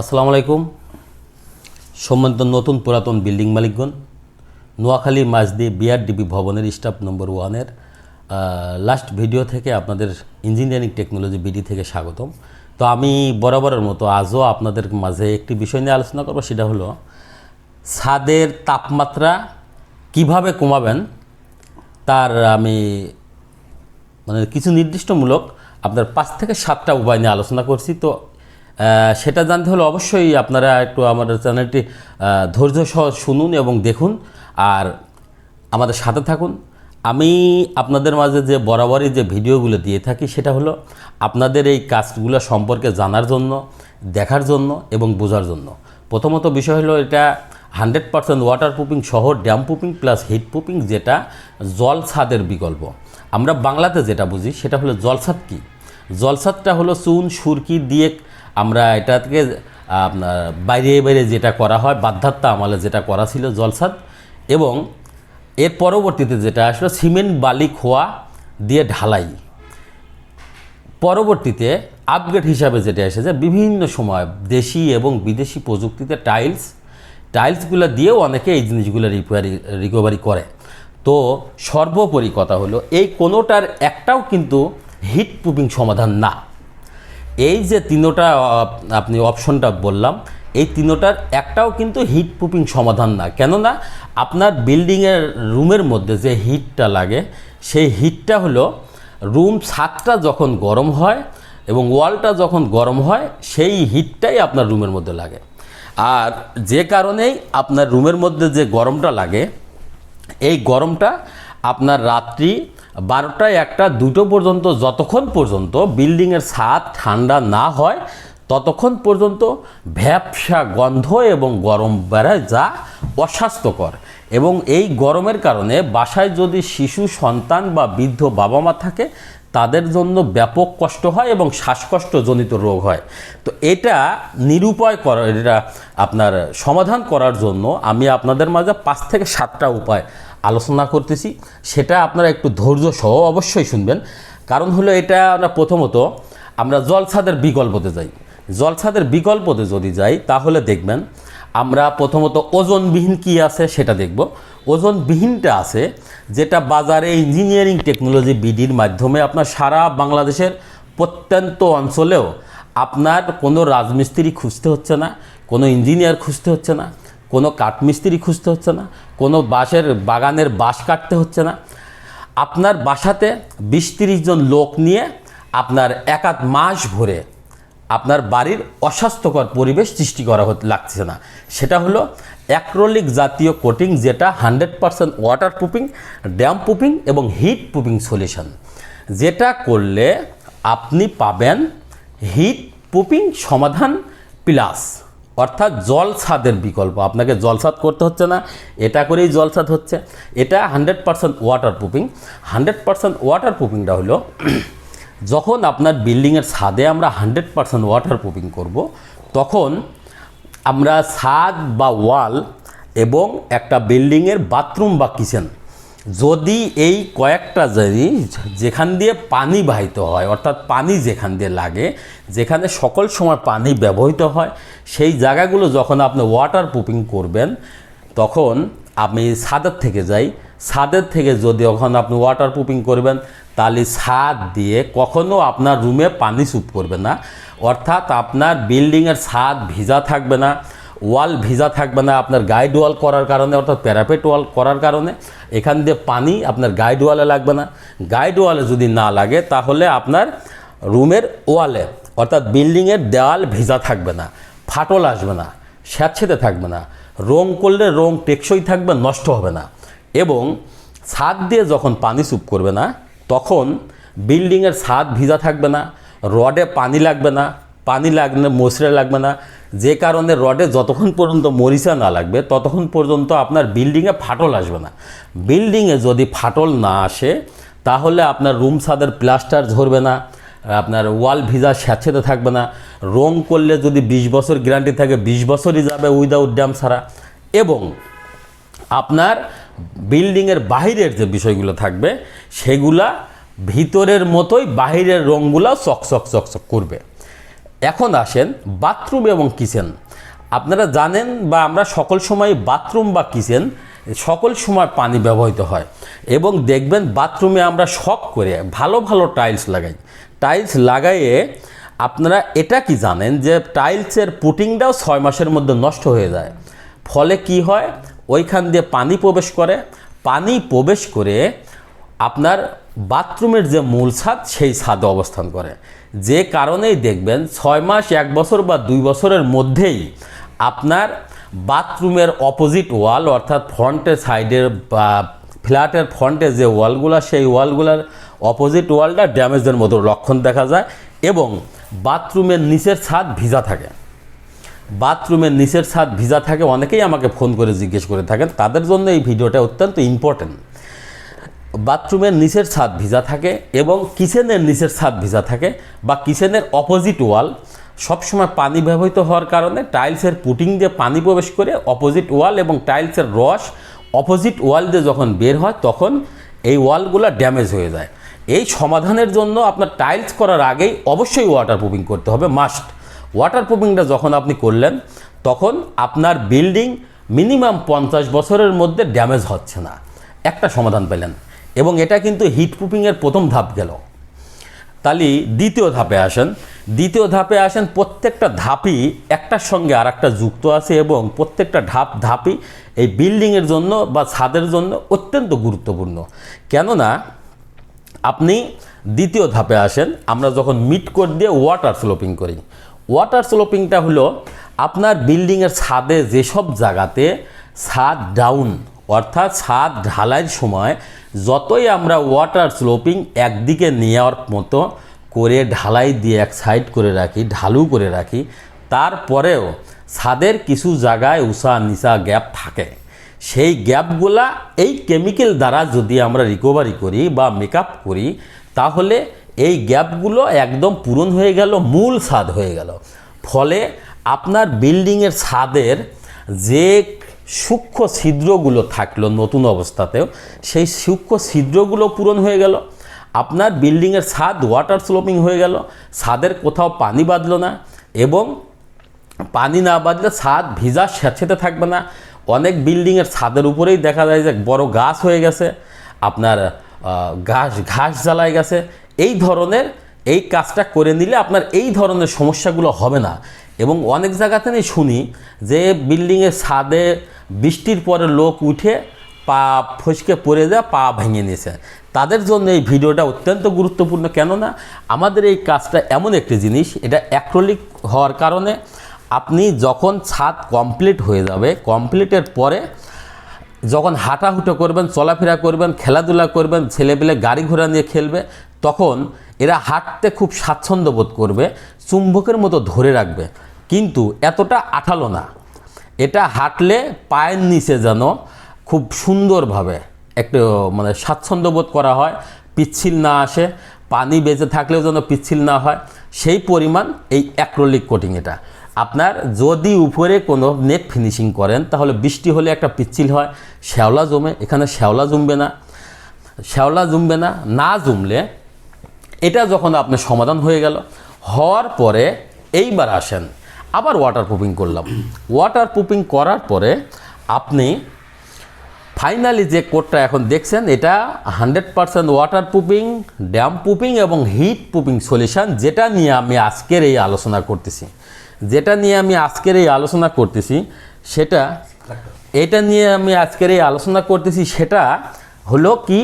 আসসালামু আলাইকুম। সম্মানিত নতুন পুরাতন বিল্ডিং মালিকগণ, নোয়াখালী মাঝদি বিআরডিবি ভবনের স্টাফ নম্বর ওয়ানের লাস্ট ভিডিও থেকে আপনাদের ইঞ্জিনিয়ারিং টেকনোলজি বিডি থেকে স্বাগতম। তো আমি বরাবরের মতো আজও আপনাদের মাঝে একটি বিষয় নিয়ে আলোচনা করব, সেটা হলো ছাদের তাপমাত্রা কীভাবে কমাবেন, তার আমি মানে কিছু নির্দিষ্টমূলক আপনার পাঁচ থেকে সাতটা উপায় নিয়ে আলোচনা করছি। তো সেটা জানতে হলে অবশ্যই আপনারা একটু আমাদের চ্যানেলটি ধৈর্য সহ শুনুন এবং দেখুন। আর আমাদের সাথে থাকুন। আমি আপনাদের মাঝে যে বরাবরই যে ভিডিওগুলো দিয়ে থাকি, সেটা হলো আপনাদের এই কাজগুলো সম্পর্কে জানার জন্য, দেখার জন্য এবং বোঝার জন্য। প্রথমত বিষয় হলো এটা হান্ড্রেড পার্সেন্ট ওয়াটার প্রুফিং সহ damp proofing plus heat proofing যেটা জল ছাদের বিকল্প। আমরা বাংলাতে যেটা বুঝি, সেটা হলো জলছাদ কি? জলছাদটা হলো চুন, সুরকি দিয়ে আমরা এটা থেকে আপনার বাইরে বাইরে যেটা করা হয় বাধ্যাত্তা আমলে যেটা করা ছিল জলছাদ এবং এর পরবর্তীতে যেটা আসলো সিমেন্ট বালি খোয়া দিয়ে ঢালাই। পরবর্তীতে আপগ্রেড হিসাবে যেটা এসেছে, বিভিন্ন সময় দেশি এবং বিদেশি প্রযুক্তিতে টাইলস টাইলসগুলো দিয়েও অনেকে এই জিনিসগুলো রিপেয়ারি রিকভারি করে। তো সর্বোপরি কথা হলো, এই কোনোটার একটাও কিন্তু হিট প্রুফিং সমাধান না। এই যে তিনোটা আপনি অপশনটা বললাম, এই তিনোটার একটাও কিন্তু হিট প্রুফিং সমাধান না। কেননা আপনার বিল্ডিংয়ের রুমের মধ্যে যে হিটটা লাগে, সেই হিটটা হলো রুম ছাদটা যখন গরম হয় এবং ওয়ালটা যখন গরম হয়, সেই হিটটাই আপনার রুমের মধ্যে লাগে। আর যে কারণেই আপনার রুমের মধ্যে যে গরমটা লাগে, এই গরমটা আপনার রাত্রি বারোটায় একটা, দুটো পর্যন্ত, যতক্ষণ পর্যন্ত বিল্ডিংয়ের ছাদ ঠান্ডা না হয়, ততক্ষণ পর্যন্ত ভ্যাপসা গন্ধ এবং গরম বেড়ায় যা অস্বাস্থ্যকর। এবং এই গরমের কারণে বাসায় যদি শিশু, সন্তান বা বৃদ্ধ বাবা মা থাকে, তাদের জন্য ব্যাপক কষ্ট হয় এবং শ্বাসকষ্টজনিত রোগ হয়। তো এটা নিরুপায় করা, এটা আপনার সমাধান করার জন্য আমি আপনাদের মাঝে পাঁচ থেকে সাতটা উপায় আলোচনা করতেছি। সেটা আপনারা একটু ধৈর্য সহ অবশ্যই শুনবেন। কারণ হলো এটা আমরা প্রথমত আমরা জলছাদের বিকল্পতে যাই। জলছাদের বিকল্পতে যদি যাই, তাহলে দেখবেন আমরা প্রথমত ওজনবিহীন কি আছে সেটা দেখব। ওজনবিহীনটা আছে যেটা বাজারে ইঞ্জিনিয়ারিং টেকনোলজি বিডির মাধ্যমে আপনার সারা বাংলাদেশের প্রত্যন্ত অঞ্চলেও আপনার কোনো রাজমিস্ত্রি খুঁজতে হচ্ছে না, কোনো ইঞ্জিনিয়ার খুঁজতে হচ্ছে না। কোনো কাঠমিস্ত্রি খুঁজতে হচ্ছে না, কোনো বাঁশের বাগানের বাঁশ কাটতে হচ্ছে না। আপনার বাসাতে বিশ তিরিশ জন লোক নিয়ে আপনার এক আধ মাস ভরে আপনার বাড়ির অস্বাস্থ্যকর পরিবেশ সৃষ্টি করা হতে লাগছে না। সেটা হলো অ্যাক্রোলিক জাতীয় কোটিং যেটা hundred percent waterproofing damp proofing এবং হিট প্রুফিং সলিউশন। যেটা করলে আপনি পাবেন হিট প্রুফিং সমাধান প্লাস। অর্থাৎ জল ছাদের বিকল্প। আপনাকে জল ছাদ করতে হচ্ছে না, এটা করেই জল ছাদ হচ্ছে। এটা hundred percent waterproofing hundred percent water প্রুফিংটা হলো, যখন আপনার বিল্ডিংয়ের ছাদে আমরা হান্ড্রেড পারসেন্ট ওয়াটার প্রুফিং করব, তখন আমরা ছাদ বা ওয়াল এবং একটা বিল্ডিংয়ের বাথরুম বা কিচেন যদি এই কয়েকটা জিনিস যেখান দিয়ে পানি বাহিত হয়, অর্থাৎ পানি যেখান দিয়ে লাগে, যেখানে সকল সময় পানি ব্যবহৃত হয়, সেই জায়গাগুলো যখন আপনি ওয়াটার প্রুফিং করবেন, তখন আমি ছাদের থেকে যাই। ছাদের থেকে যদি যখন আপনি ওয়াটার প্রুফিং করবেন, তাহলে ছাদ দিয়ে কখনো আপনার রুমে পানি স্যুপ করবে না। অর্থাৎ আপনার বিল্ডিংয়ের ছাদ ভিজা থাকবে না। ওয়াল ভিজা থাকবে না, আপনার গাইড ওয়াল করার কারণে, অর্থাৎ প্যারাপেট ওয়াল করার কারণে, এখান দিয়ে পানি আপনার গাইড ওয়ালে লাগবে না। গাইড ওয়ালে যদি না লাগে, তাহলে আপনার রুমের ওয়ালে অর্থাৎ বিল্ডিংয়ের দেওয়াল ভিজা থাকবে না, ফাটল আসবে না, স্যাঁতসেঁতে থাকবে না, রং করলে রং টেকসই থাকবে, নষ্ট হবে না। এবং ছাদ দিয়ে যখন পানি স্যুপ করবে না, তখন বিল্ডিংয়ের ছাদ ভিজা থাকবে না, রডে পানি লাগবে না, পানি লাগলে মশরে লাগবে না যে কারণে রডে যতক্ষণ পর্যন্ত মরিচা না লাগবে, ততক্ষণ পর্যন্ত আপনার বিল্ডিংয়ে ফাটল আসবে না। বিল্ডিংয়ে যদি ফাটল না আসে, তাহলে আপনার রুম ছাদের প্লাস্টার ঝরবে না, আপনার ওয়াল ভিজা স্যাঁচেতে থাকবে না। রং করলে যদি বিশ বছর গ্যারান্টি থাকে, বিশ বছরই যাবে উইদাউট ড্যাম ছাড়া। এবং আপনার বিল্ডিংয়ের বাহিরের যে বিষয়গুলো থাকবে, সেগুলা ভিতরের মতোই বাহিরের রঙগুলা চকচক চকচক করবে। এখন আসেন বাথরুম এবং কিচেন। আপনারা জানেন বা আমরা সকল সময় বাথরুম বা কিচেন, সকল সময় পানি ব্যবহৃত হয় এবং দেখবেন বাথরুমে আমরা শখ করে ভালো ভালো টাইলস লাগাই। টাইলস লাগাইয়ে আপনারা এটা কি জানেন যে টাইলসের পুটিংটাও ছয় মাসের মধ্যে নষ্ট হয়ে যায়। ফলে কি হয়? ওইখান দিয়ে পানি প্রবেশ করে। পানি প্রবেশ করে আপনার বাথরুমের যে মূল ছাদ, সেই ছাদে অবস্থান করে। যে কারণেই দেখবেন ছয় মাস, এক বছর বা দুই বছরের মধ্যেই আপনার বাথরুমের অপোজিট ওয়াল অর্থাৎ ফ্রন্টের সাইডের বা ফ্ল্যাটের ফ্রন্টে যে ওয়ালগুলো সেই ওয়ালগুলোর অপোজিট ওয়ালটা ড্যামেজের মতো লক্ষণ দেখা যায় এবং বাথরুমের নিচের ছাদ ভিজা থাকে। বাথরুমের নিচের ছাদ ভিজা থাকে, অনেকেই আমাকে ফোন করে জিজ্ঞেস করে থাকেন। তাদের জন্য এই ভিডিওটা অত্যন্ত ইম্পর্টেন্ট বাথরুমের নিচের ছাদ ভিজা থাকে এবং কিচেনের নিচের ছাদ ভিজা থাকে বা কিচেনের অপোজিট ওয়াল সবসময় পানি ব্যবহৃত হওয়ার কারণে টাইলসের পুটিং দিয়ে পানি প্রবেশ করে অপোজিট ওয়াল এবং টাইলসের রস অপোজিট ওয়াল দিয়ে যখন বের হয় তখন এই ওয়ালগুলো ড্যামেজ হয়ে যায়। এই সমাধানের জন্য আপনার টাইলস করার আগেই অবশ্যই ওয়াটার প্রুফিং করতে হবে মাস্ট ওয়াটার প্রুফিংটা যখন আপনি করলেন, তখন আপনার বিল্ডিং মিনিমাম পঞ্চাশ বছরের মধ্যে ড্যামেজ হচ্ছে না। একটা সমাধান পেলেন। এবং এটা কিন্তু হিট প্রুফিংয়ের প্রথম ধাপ গেল। তাহলে দ্বিতীয় ধাপে আসেন। দ্বিতীয় ধাপে আসেন, প্রত্যেকটা ধাপই একটার সঙ্গে আর একটা যুক্ত আছে এবং প্রত্যেকটা ধাপ, ধাপই এই বিল্ডিংয়ের জন্য বা ছাদের জন্য অত্যন্ত গুরুত্বপূর্ণ। কেননা আপনি দ্বিতীয় ধাপে আসেন, আমরা যখন মিট কোড দিয়ে ওয়াটার স্লোপিং করি। ওয়াটার স্লোপিংটা হলো আপনার বিল্ডিংয়ের ছাদে যেসব জায়গাতে ছাদ ডাউন, অর্থাৎ ছাদ ঢালাইয়ের সময় যতই আমরা ওয়াটার স্লোপিং একদিকে নেওয়ার মতো করে ঢালাই দিয়ে এক সাইড করে রাখি, ঢালু করে রাখি, তারপরেও ছাদের কিছু জায়গায় উষা নিচা গ্যাপ থাকে। সেই গ্যাপগুলা এই কেমিক্যাল দ্বারা যদি আমরা রিকভারি করি বা মেকআপ করি, তাহলে এই গ্যাপগুলো একদম পূরণ হয়ে গেল, মূল ছাদ হয়ে গেল। ফলে আপনার বিল্ডিংয়ের ছাদের যে সূক্ষ্ম ছিদ্রগুলো থাকল নতুন অবস্থাতেও। সেই সূক্ষ্ম ছিদ্রগুলো পূরণ হয়ে গেল। আপনার বিল্ডিংয়ের ছাদ ওয়াটার স্লোপিং হয়ে গেল। ছাদের কোথাও পানি বাঁধলো না এবং পানি না বাঁধলে ছাদ ভিজা স্যাঁতসেঁতে থাকবে না। অনেক বিল্ডিংয়ের ছাদের উপরেই দেখা যায় যে বড় গাছ হয়ে গেছে। আপনার ঘাস ঘাস জ্বালায় গেছে। এই ধরনের এই কাজটা করে নিলে আপনার এই ধরনের সমস্যাগুলো হবে না। এবং অনেক জায়গাতে আমি শুনি যে বিল্ডিংয়ের ছাদে বৃষ্টির পরে লোক উঠে পা ফসকে পড়ে যায়, পা ভেঙে নিয়েছে তাদের জন্য এই ভিডিওটা অত্যন্ত গুরুত্বপূর্ণ। কেননা আমাদের এই কাজটা এমন একটি জিনিস, এটা অ্যাক্রোলিক হওয়ার কারণে আপনি যখন ছাদ কমপ্লিট হয়ে যাবে কমপ্লিটের পরে যখন হাঁটাহুটো করবেন, চলাফেরা করবেন, খেলাধুলা করবেন, ছেলেপেলে গাড়ি ঘোড়া নিয়ে খেলবে, তখন এরা হাঁটতে খুব স্বাচ্ছন্দ্য বোধ করবে, চুম্বকের মতো ধরে রাখবে। কিন্তু এতটা আঠালো না। এটা হাঁটলে পায়ের নিচে যেন খুব সুন্দরভাবে একটু মানে স্বাচ্ছন্দ্য বোধ করা হয়, পিচ্ছিল না আসে, পানি বেঁচে থাকলেও যেন পিচ্ছিল না হয়, সেই পরিমাণ এই অ্যাক্রোলিক কোটিং এটা। আপনার যদি উপরে কোনো নেট ফিনিশিং করেন, তাহলে বৃষ্টি হলে একটা পিচ্ছিল হয়, শ্যাওলা জমে, এখানে শ্যাওলা জমবে না। শ্যাওলা জমবে না না জমলে এটা যখন আপনার সমাধান হয়ে গেল, হওয়ার পরে এইবার আসেন। আবার ওয়াটার প্রুফিং করলাম। ওয়াটার প্রুফিং করার পরে আপনি ফাইনালি যে কোডটা এখন দেখছেন, এটা hundred percent waterproofing damp proofing এবং হিট প্রুফিং সলিউশন যেটা নিয়ে আমি আজকের এই আলোচনা করতেছি। যেটা নিয়ে আমি আজকের এই আলোচনা করতেছি, সেটা এটা নিয়ে আমি আজকের এই আলোচনা করতেছি, সেটা হলো কি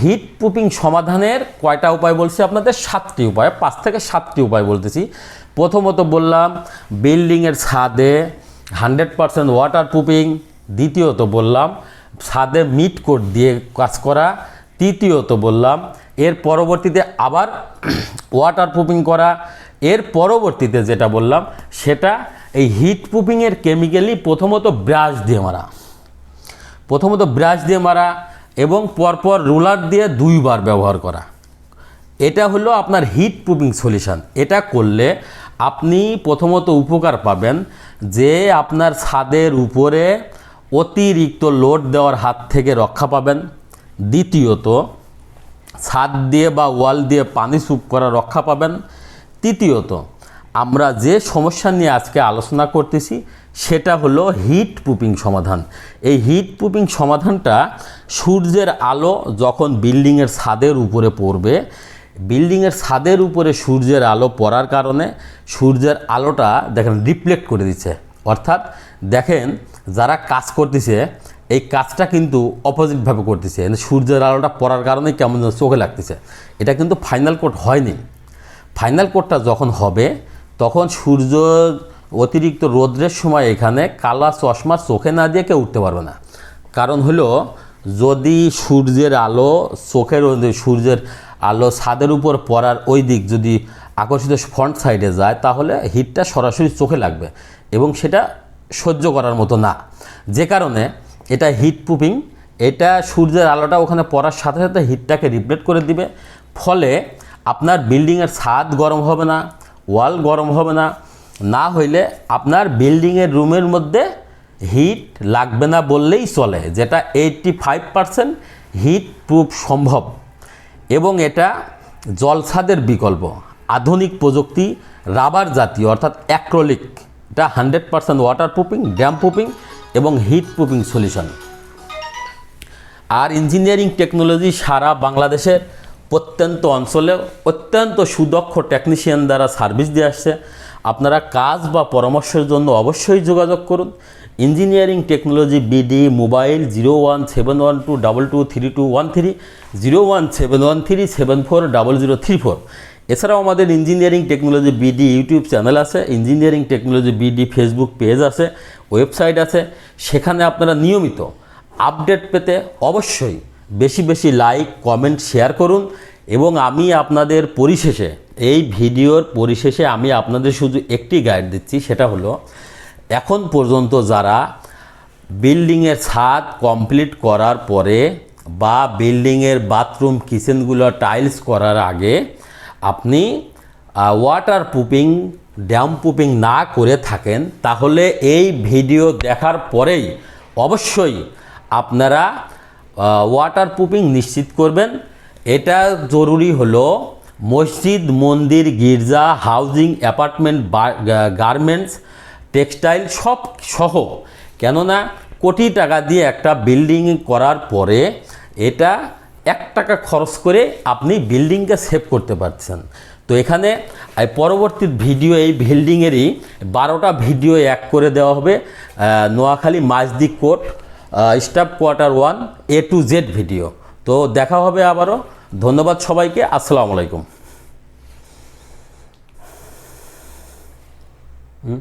হিট প্রুফিং সমাধানের কয়টা উপায় বলছি আপনাদের? সাতটি উপায়, পাঁচ থেকে সাতটি উপায় বলতেছি। প্রথমত বললাম, বিল্ডিংয়ের ছাদে হান্ড্রেড পারসেন্ট ওয়াটার প্রুফিং দ্বিতীয়ত বললাম, ছাদে মিট কোট দিয়ে কাজ করা। তৃতীয়ত বললাম, এর পরবর্তীতে আবার ওয়াটার প্রুফিং করা। এর পরবর্তীতে যেটা বললাম, সেটা এই হিট প্রুফিংয়ের কেমিক্যালি প্রথমত ব্রাশ দিয়ে মারা। প্রথমত ব্রাশ দিয়ে মারা এবং পরপর রোলার দিয়ে দুইবার ব্যবহার করা। এটা হলো আপনার হিট প্রুফিং সলিউশন এটা করলে আপনি প্রথমত উপকার পাবেন যে আপনার ছাদের উপরে অতিরিক্ত লোড দেওয়ার হাত থেকে রক্ষা পাবেন। দ্বিতীয়ত, ছাদ দিয়ে বা ওয়াল দিয়ে পানি সুপ করা রক্ষা পাবেন। তৃতীয়ত, আমরা যে সমস্যা নিয়ে আজকে আলোচনা করতেছি, সেটা হলো হিট প্রুফিং সমাধান। এই হিট প্রুফিং সমাধানটা সূর্যের আলো যখন বিল্ডিংয়ের ছাদের উপরে পড়বে বিল্ডিংয়ের ছাদের উপরে সূর্যের আলো পড়ার কারণে সূর্যের আলোটা দেখেন রিফ্লেক্ট করে দিচ্ছে। অর্থাৎ দেখেন যারা কাজ করতেছে, এই কাজটা কিন্তু অপোজিটভাবে করতেছে। সূর্যের আলোটা পড়ার কারণে কেমন যেন চোখে লাগতেছে। এটা কিন্তু ফাইনাল কোট হয়নি। ফাইনাল কোটটা যখন হবে, তখন সূর্য অতিরিক্ত রোদ্রের সময় এখানে কালা চশমা চোখে না দিয়ে কেউ উঠতে পারবে না। কারণ হলো, যদি সূর্যের আলো চোখের সূর্যের আলো ছাদের উপর পড়ার ওই দিক যদি আকর্ষিত ফ্রন্ট সাইডে যায়, তাহলে হিটটা সরাসরি চোখে লাগবে এবং সেটা সহ্য করার মতো না। যে কারণে এটা হিট প্রুফিং এটা সূর্যের আলোটা ওখানে পড়ার সাথে সাথে হিটটাকে রিফ্লেক্ট করে দিবে। ফলে আপনার বিল্ডিংয়ের ছাদ গরম হবে না, ওয়াল গরম হবে না না হইলে আপনার বিল্ডিংয়ের রুমের মধ্যে হিট লাগবে না বললেই চলে, যেটা eighty five percent heat proof সম্ভব। এবং এটা জলছাদের বিকল্প। আধুনিক প্রযুক্তি, রাবার জাতীয়, অর্থাৎ অ্যাক্রোলিক, এটা hundred percent water proofing damp proofing এবং হিট প্রুফিং সলিউশন আর ইঞ্জিনিয়ারিং টেকনোলজি সারা বাংলাদেশের প্রত্যন্ত অঞ্চলে অত্যন্ত সুদক্ষ টেকনিশিয়ান দ্বারা সার্ভিস দিয়ে আসছে। আপনারা কাজ বা পরামর্শের জন্য অবশ্যই যোগাযোগ করুন। Engineering technology BD mobile zero one seven one two double two three two one three zero one seven one three seven four double zero three four. এছাড়াও আমাদের engineering technology BD YouTube channel আছে, engineering technology BD Facebook page আছে, website আছে। সেখানে আপনারা নিয়মিত update পেতে অবশ্যই বেশি বেশি লাইক, কমেন্ট, শেয়ার করুন এবং আমি আপনাদের পরিশেষে, এই ভিডিওর পরিশেষে আমি আপনাদের শুধু একটি গাইড দিচ্ছি, সেটা হলো এখন পর্যন্ত যারা বিল্ডিংয়ের ছাদ কমপ্লিট করার পরে বা বিল্ডিংয়ের বাথরুম কিচেনগুলো টাইলস করার আগে আপনি ওয়াটার প্রুফিং ড্যাম প্রুফিং না করে থাকেন, তাহলে এই ভিডিও দেখার পরেই অবশ্যই আপনারা ওয়াটার প্রুফিং নিশ্চিত করবেন। এটা জরুরি হলো মসজিদ, মন্দির, গির্জা হাউজিং অ্যাপার্টমেন্ট গার্মেন্টস টেক্সটাইল সব সহ। কেননা কোটি টাকা দিয়ে একটা বিল্ডিং করার পরে এটা এক টাকা খরচ করে আপনি বিল্ডিংকে সেভ করতে পারছেন। তো এখানে পরবর্তী ভিডিও এই বিল্ডিংয়েরই বারোটা ভিডিও এক করে দেওয়া হবে। Noakhali মাঝদিক court staff quarter one A to Z video তো দেখা হবে আবারও। ধন্যবাদ সবাইকে। আসসালামু আলাইকুম। হুম?